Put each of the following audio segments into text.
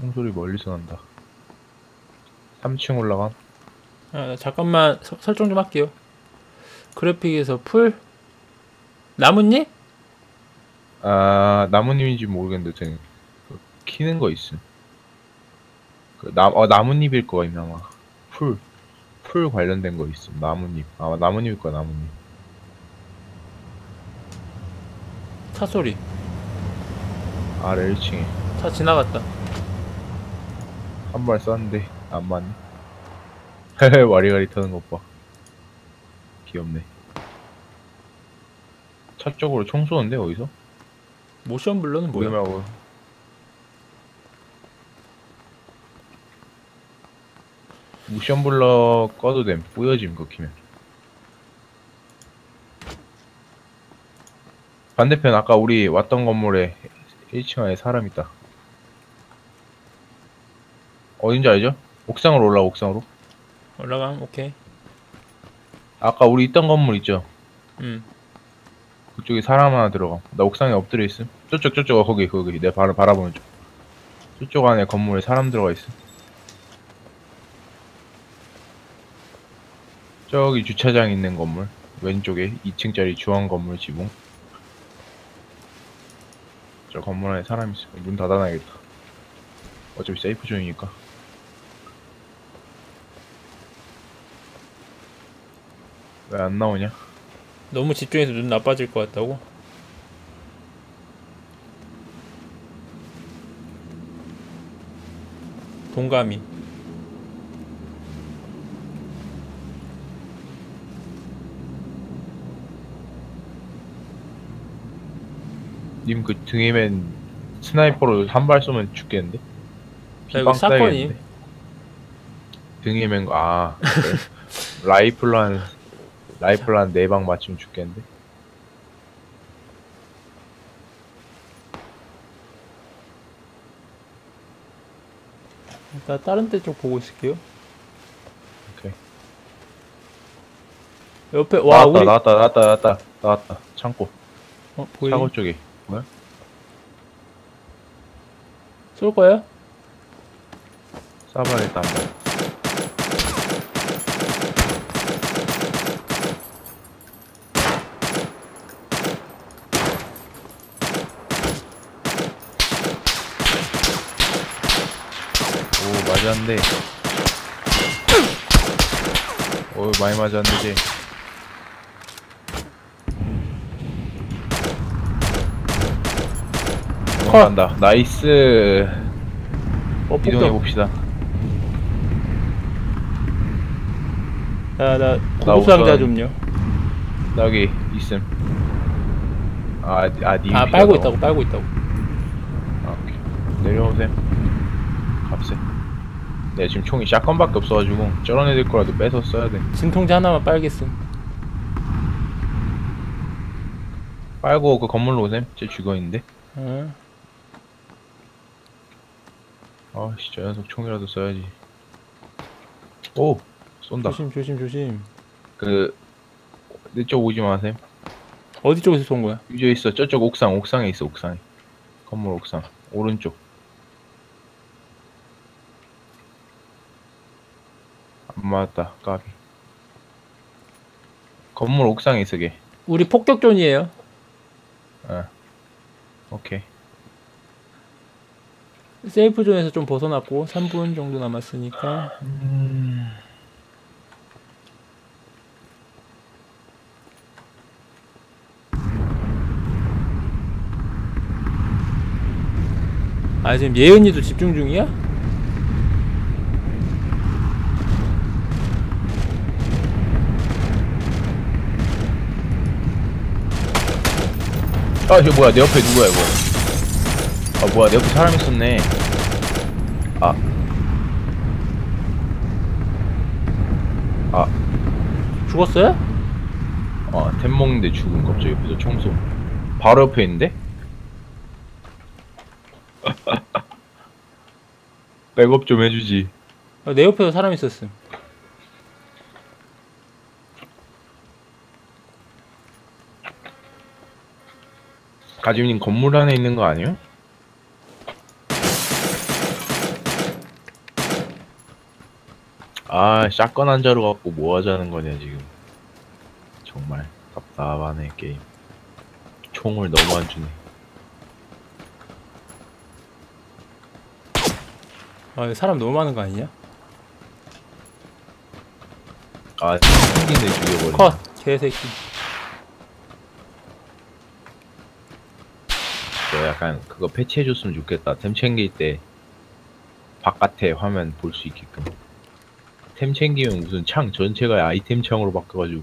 총소리 멀리서 난다. 3층 올라감. 아, 나 잠깐만 서- 설정 좀 할게요. 그래픽에서 풀 나뭇잎? 아, 나뭇잎인지 모르겠는데, 저는 그 키는 거 있음. 그 나, 어, 나뭇잎일 거야, 아마. 풀. 풀 관련된 거 있음. 나뭇잎. 아, 나뭇잎일 거야, 나뭇잎. 차 소리. 아래 1층에. 차 지나갔다. 한 발 쐈는데, 안 맞네. 헤헤, 와리가리 타는 것 봐. 귀엽네. 차 쪽으로 총 쏘는데, 어디서? 모션 블러는 뭐야? 뭐야? 모션 블러 꺼도 됨. 뿌여짐 그거 키면. 반대편 아까 우리 왔던 건물에 1층 안에 사람 있다. 어딘지 알죠? 옥상으로 올라 옥상으로. 올라감 오케이. 아까 우리 있던 건물 있죠? 음. 그쪽에 사람 하나 들어가. 나 옥상에 엎드려 있음. 저쪽 저쪽 어, 거기 거기 내 바로 바라보는 쪽. 저쪽 안에 건물에 사람 들어가 있음. 저기 주차장 있는 건물 왼쪽에 2층짜리 주황 건물 지붕. 저 건물 안에 사람 있어. 문 닫아놔야겠다. 어차피 세이프 존이니까. 왜 안 나오냐? 너무 집중해서 눈 나빠질 것 같다고? 동감이. 님 그 등에 맨 스나이퍼로 한 발 쏘면 죽겠는데? 야, 이거 비방 사건이. 따야겠는데? 등에 맨 거, 아. 그래? 라이플로 한, 라이플로 한네방 맞추면 죽겠는데? 나 다른 데 쪽 보고 있을게요. 오케이. 옆에 와 나왔다, 우리 나왔다, 나왔다, 나왔다, 나왔다. 창고. 어, 보이? 차고 쪽에. 뭐야? 쏠 거야? 쏴봐야겠 맞았는데. 오, 많이 맞았는데. 간다. 나이스. 어, 이동해 폭격. 봅시다. 야, 나나 구급상자 우선- 좀요. 나 여기 있음. 아, 아, 니 아, 빨고 너- 있다고, 빨고 있다고. 아, 오케이. 내려오세요. 값세. 네, 지금 총이 샷건밖에 없어가지고 저런 애들 거라도 뺏어 써야 돼. 진통제 하나만 빨겠음. 빨고 그 건물로 오셈. 제 죽어있는데. 어. 아씨, 저 녀석 총이라도 써야지. 오! 쏜다. 조심, 조심, 조심. 그, 내쪽 오지 마셈. 어디 쪽에서 쏜 거야? 유저 있어. 저쪽 옥상, 옥상에 있어, 옥상에. 건물 옥상. 오른쪽. 안 맞았다, 까비. 건물 옥상에 있어, 걔. 우리 폭격존이에요. 어. 오케이. 세이프 존에서 좀 벗어났고 3분 정도 남았으니까 음... 아 지금 예은이도 집중 중이야? 아, 이거 뭐야? 내 옆에 누구야, 이거? 아, 뭐야? 내 옆에 사람 있었네. 아. 아, 죽었어요? 어, 템 먹는데 죽은 갑자기 옆에서 청소. 바로 옆에 있는데? 백업 좀 해주지. 아, 내 옆에도 사람 있었음. 가지님 건물 안에 있는 거 아니에요? 아 샷건 한 자루 갖고 뭐 하자는 거냐 지금 정말 답답하네 게임 총을 너무 안 주네 아 사람 너무 많은 거 아니냐? 아, 생긴 애 죽여버려. 컷! 개새끼. 저 약간 그거 패치해줬으면 좋겠다. 템 챙길 때 바깥에 화면 볼 수 있게끔. 템 챙기면 무슨 창 전체가 아이템 창으로 바뀌어가지고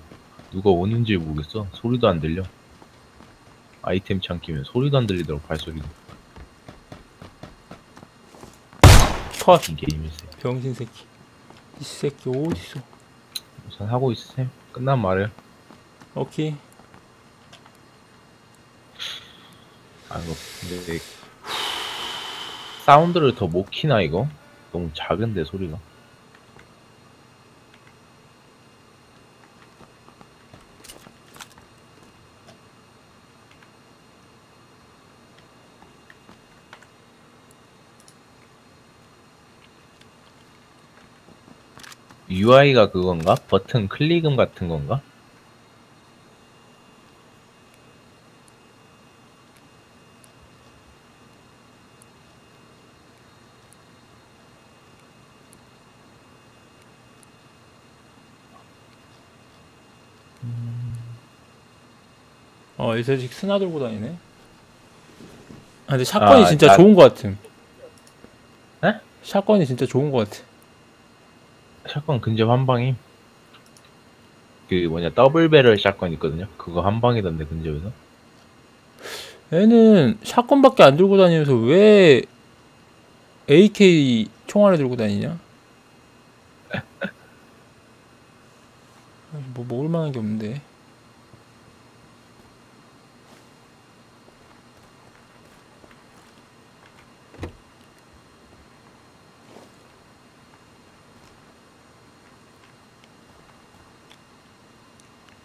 누가 오는지 모르겠어. 소리도 안 들려. 아이템 창 끼면 소리도 안 들리더라고 발소리도. 컷이 게임일세. 병신 새끼 이 새끼 어딨어 우선 하고 있으세요. 끝난 말이에요. 오케이 아 이거 근데 사운드를 더 못 키나 이거? 너무 작은데 소리가. UI가 그건가? 버튼 클릭음 같은 건가? 어, 이 자식 스나 들고 다니네. 아, 근데 샷건이 아, 진짜 나- 좋은 것 같음. 에? 샷건이 진짜 좋은 것 같아. 샷건 근접 한 방임. 그 뭐냐 더블 배럴 샷건 있거든요. 그거 한 방이던데 근접에서. 얘는 샷건밖에 안 들고 다니면서 왜 AK 총알을 들고 다니냐? 뭐 먹을 만한 게 없는데.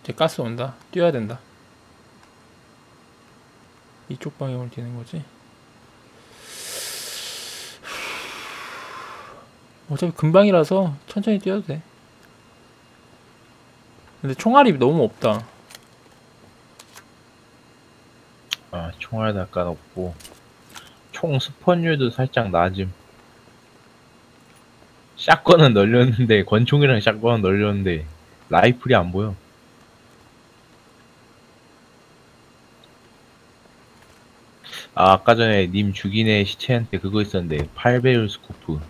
제 가스 온다. 뛰어야 된다. 이쪽 방향으로 뛰는 거지. 어차피 금방이라서 천천히 뛰어도 돼. 근데 총알이 너무 없다. 아 총알 닦아놓고 총 스폰율도 살짝 낮음. 샷건은 널렸는데 권총이랑 샷건은 널렸는데 라이플이 안 보여. 아 아까 전에 님 죽인 애 시체한테 그거 있었는데 8배율 스코프.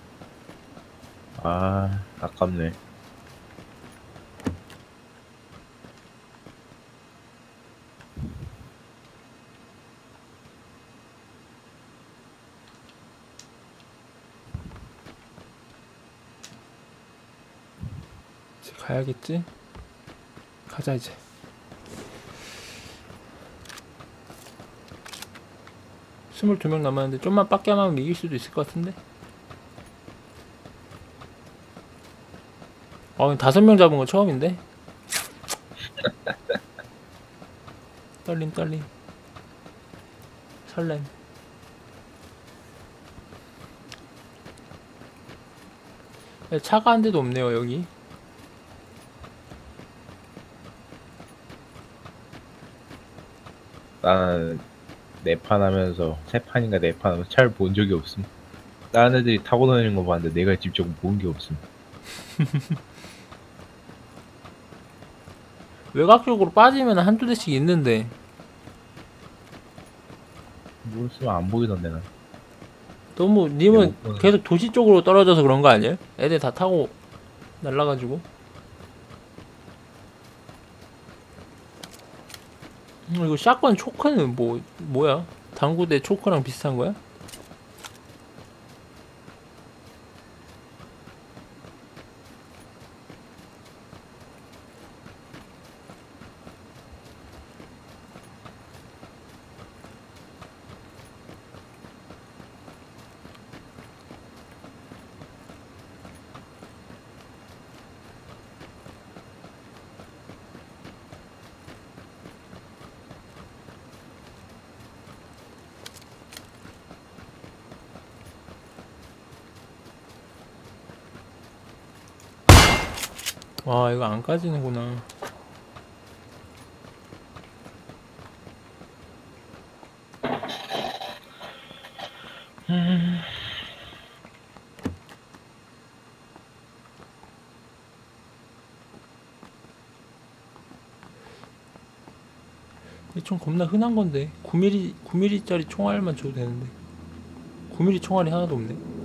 아 아깝네. 가야겠지? 가자 이제. 스물두 명 남았는데 좀만 빡게 하면 이길 수도 있을 것 같은데. 어, 다섯 명 잡은 건 처음인데. 떨림 떨림. 설렘. 네, 차가 한 대도 없네요 여기. 나는 네 판 하면서 세 판인가 네 판 하면서 차를 본 적이 없음. 다른 애들이 타고 다니는 거 봤는데 내가 직접 본 게 없음. 외곽 쪽으로 빠지면 한두 대씩 있는데 모르겠으면 안 보이던데 난. 너무 네, 님은 계속 도시 쪽으로 떨어져서 그런 거 아니에요? 애들 다 타고 날라가지고 이거 샷건 초크는 뭐 뭐야? 당구대 초크랑 비슷한 거야? 와 이거 안 까지는구나. 이총 겁나 흔한 건데. 9mm 9mm짜리 총알만 줘도 되는데. 9mm 총알이 하나도 없네.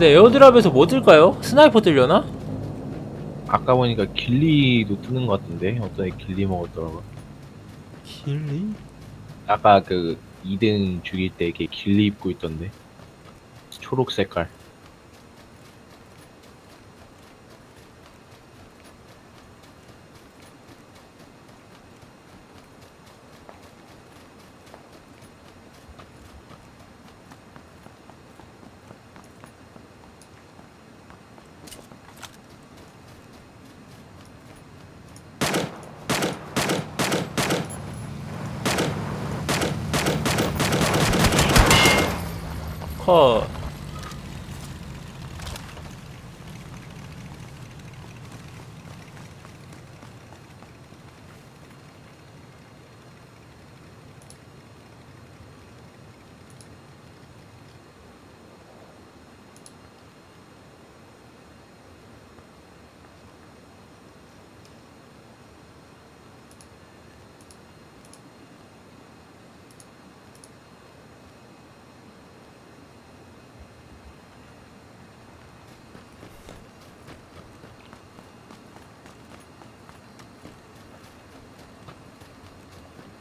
근데 에어드랍에서 뭐 뜰까요? 스나이퍼 뜰려나? 아까 보니까 길리도 뜨는 것 같은데 어떤 애 길리 먹었더라고. 길리? 아까 그 2등 죽일 때걔 길리 입고 있던데. 초록 색깔. 컷.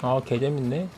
아, 개 재밌네.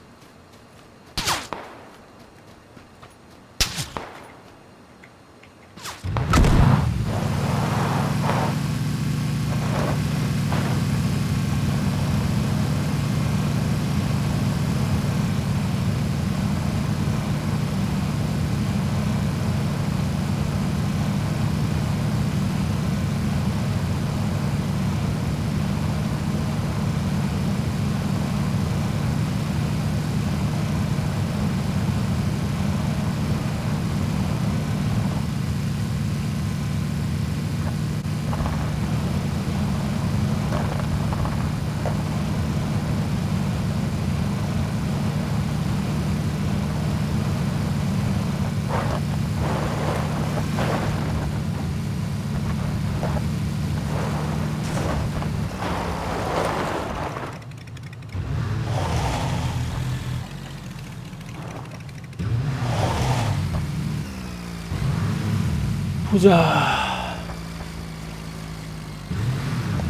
보자.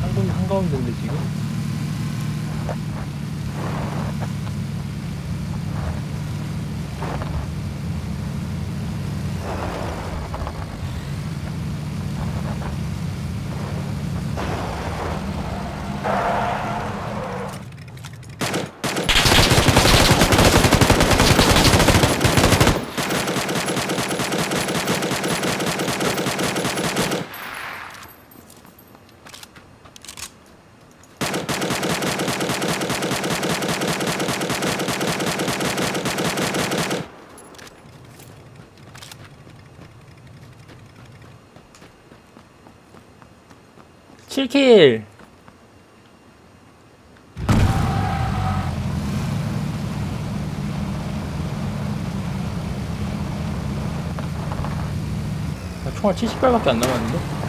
한군 한가운데인데 지금. 칠킬 아, 총알 70발밖에 안 남았는데?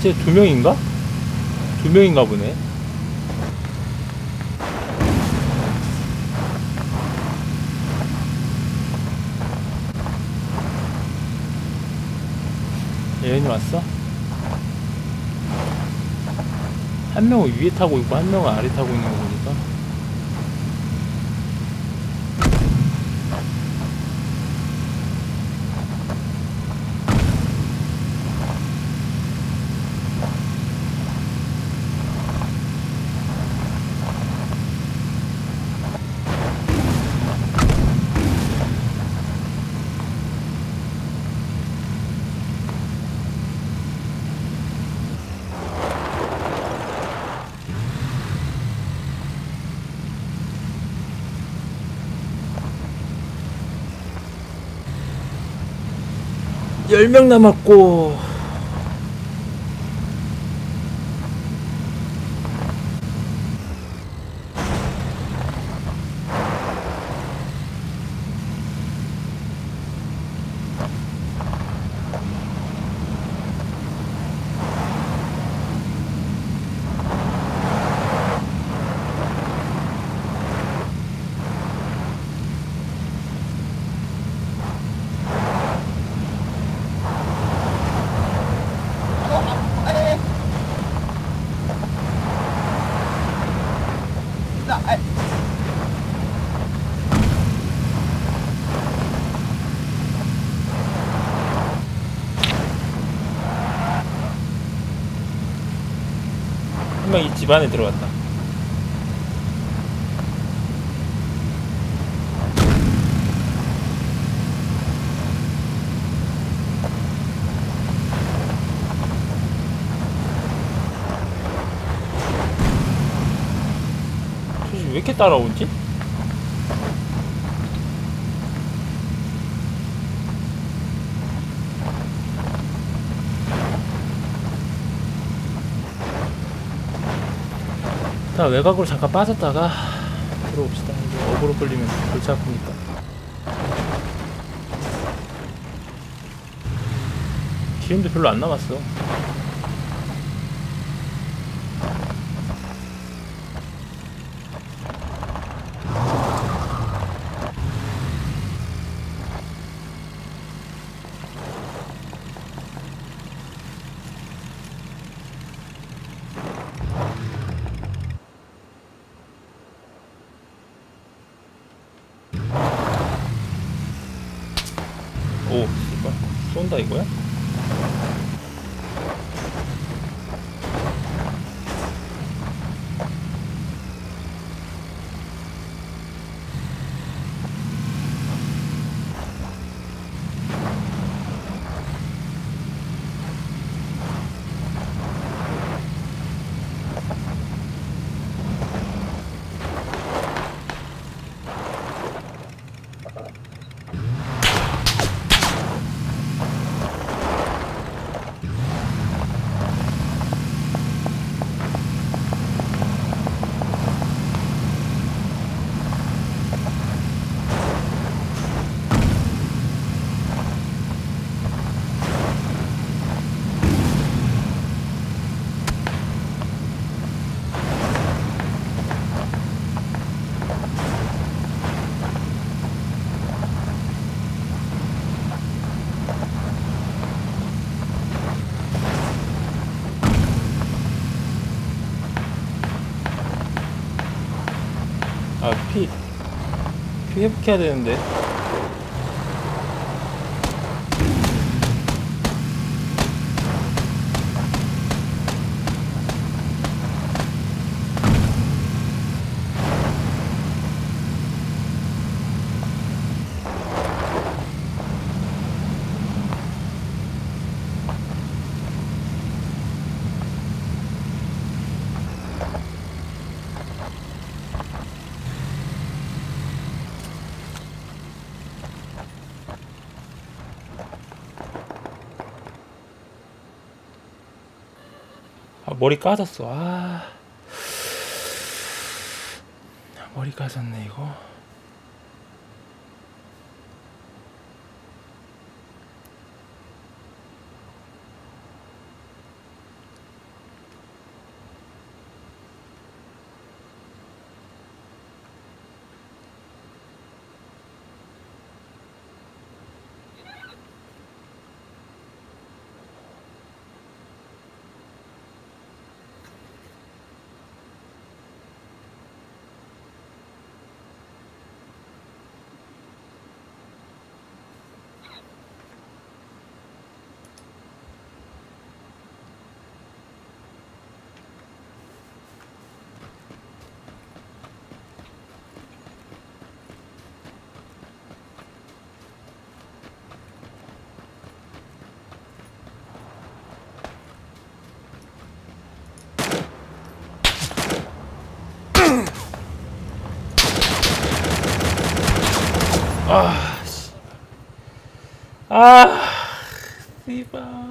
쟤 두 명인가? 두 명인가 보네. 예은이 왔어? 한 명은 위에 타고 있고 한 명은 아래 타고 있는 거 보니까 열명 남았고 한 명 이 집 안에 들어갔다. 왜 이렇게 따라오지? 자 외곽으로 잠깐 빠졌다가 들어옵시다. 이제 어그로 끌리면 골치 아프니까. 기름도 별로 안 남았어 오 씨발 쏜다 이거야? 아, 피, 피 회복해야 되는데. 아, 머리 까졌어. 아. 머리 까졌네, 이거. 아, 씨. 아, 씨발.